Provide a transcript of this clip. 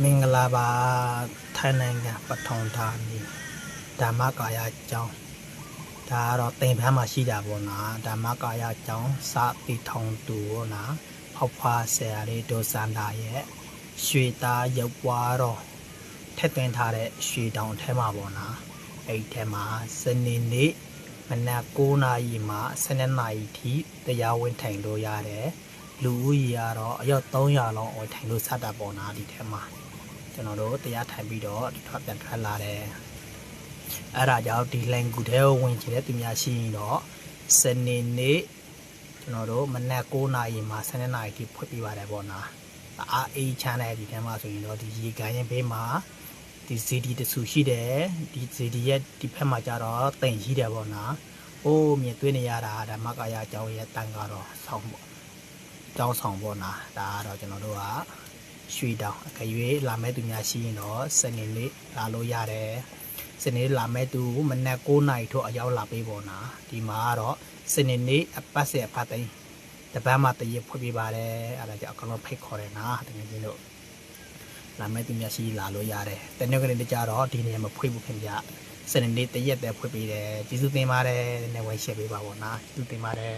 မင်္ဂလာပါထိုင်းနိုင်ငံပထုံဌာနီဓမ္မကာယကျောင်းဒါကတော့တင်ဖန်းမှာရှိတာပေါ့နော်ဓမ္မကာယကျောင်းစတိထုံတူပေါ့နော်ဖောက်ဖွားဆရာလေးဒိုစန္ဒာရဲ့ရွှေသားရုပ်ပွားတော့ထက်သွင်းထားတဲ့ရွှေတောင်ထဲမှာပေါ့နော်အဲ့ဒီထဲမှာစနေနေ့မနက်9နာရီမှ12နာရီထိတရားဝင်ထိုင်လို့ရတယ် လူဦးရေကတော့အယောက်300လောက်အောင်ထိုင်လို့စတာပေါ့နော်ဒီထဲမှာကျွန်တော်တို့တရားထိုင်ပြီးတော့ထွက်ပြန်ထွက်လာတယ်အဲ့ဒါကြောင့်ဒီလိုင်းကူထဲကိုဝင်ချင်တဲ့သူများရှိရင်တော့စနေနေ့ကျွန်တော်တို့မနက်9နာရီမှ12နာရီထိဖွင့်ပြပါတယ်ပေါ့နော်အားအေးချမ်းတဲ့ဒီထဲမှာဆိုရင်တော့ဒီရေကန်ရင်ဘေးမှာဒီဇီဒီတဆူရှိတယ်ဒီဇီဒီရဲ့ဒီဖက်မှာကျတော့တိမ်ရှိတယ်ပေါ့နော်အိုးမြင်တွေ့နေရတာဓမ္မကာယအကြောင်းရဲ့တန်ကတော့ဆောင်းပေါ့ ကျောင်းဆောင်ပေါ့နော်ဒါကတော့ကျွန်တော်တို့ကရွှေတောင်အခရွေးလာမဲ့သူများရှိရင်တော့စနေနေ့လာလို့ရတယ်စနေနေ့လာမဲ့သူမနက်9နာရီထို့အရောက်လာပေးပေါ်နာဒီမှာကတော့စနေနေ့အပတ်ဆက်အဖတ်သိမ်းတပတ်မှတရက်ဖွင့်ပြပါတယ်အဲ့ဒါကြောင့်အကောင်လုံးဖိတ်ခေါ်တယ်နာတကယ်ကြီးလို့လာမဲ့သူများရှိလာလို့ရတယ်တနေ့ကနေတကြတော့ဒီနေရာမှာဖွင့်ဖို့ခင်ဗျစနေနေ့တရက်ပဲဖွင့်ပေးတယ်ကျေးဇူးတင်ပါတယ်နည်းဝယ်ရှယ်ပေးပါဘောနာကျေးဇူးတင်ပါတယ်